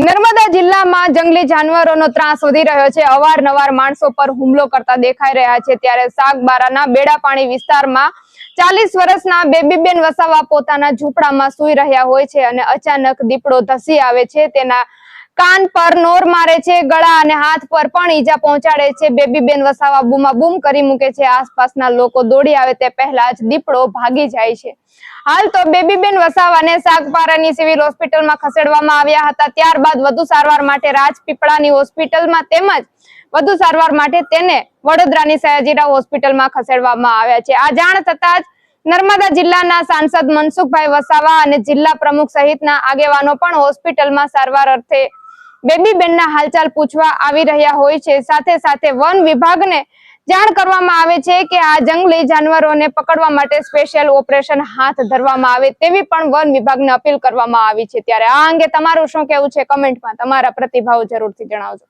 નર્મદા જિલ્લામાં જંગલી જાનવરોનો ત્રાસ વધી રહ્યો છે. અવારનવાર માણસો પર હુમલો કરતા દેખાઈ રહ્યા છે. ત્યારે સાગબારાના બેડાપાણી વિસ્તારમાં ચાલીસ વર્ષના બેબીબેન વસાવા પોતાના ઝૂંપડામાં સૂઈ રહ્યા હોય છે અને અચાનક દીપડો ધસી આવે છે. તેના કાન પર નોર મારે છે, ગળા અને હાથ પર પણ ઈજા પહોંચાડે છે. બેબીબેન વસાવા બૂમાબૂમ કરી મૂકે છે. આસપાસના લોકો દોડી આવે તે પહેલા જ દીપડો ભાગી જાય છે. હાલ તો બેબીબેન વસાવાને સાગપારાની સિવિલ હોસ્પિટલમાં ખસેડવામાં આવ્યા હતા. ત્યારબાદ વધુ સારવાર માટે રાજપીપળાની હોસ્પિટલમાં તેમજ વધુ સારવાર માટે તેને વડોદરાની સયાજીરાવ હોસ્પિટલમાં ખસેડવામાં આવ્યા છે. આ જાણ થતા જ નર્મદા જિલ્લાના સાંસદ મનસુખભાઈ વસાવા અને જિલ્લા પ્રમુખ સહિતના આગેવાનો પણ હોસ્પિટલમાં સારવાર અર્થે બેબીબેનના હાલચાલ પૂછવા આવી રહ્યા હોય છે. સાથે સાથે વન વિભાગને જાણ કરવામાં આવે છે કે આ જંગલી જાનવરોને પકડવા માટે સ્પેશિયલ ઓપરેશન હાથ ધરવામાં આવે તેવી પણ વન વિભાગને અપીલ કરવામાં આવી છે. ત્યારે આ અંગે તમારું શું કહેવું છે? કમેન્ટમાં તમારા પ્રતિભાવ જરૂરથી જણાવજો.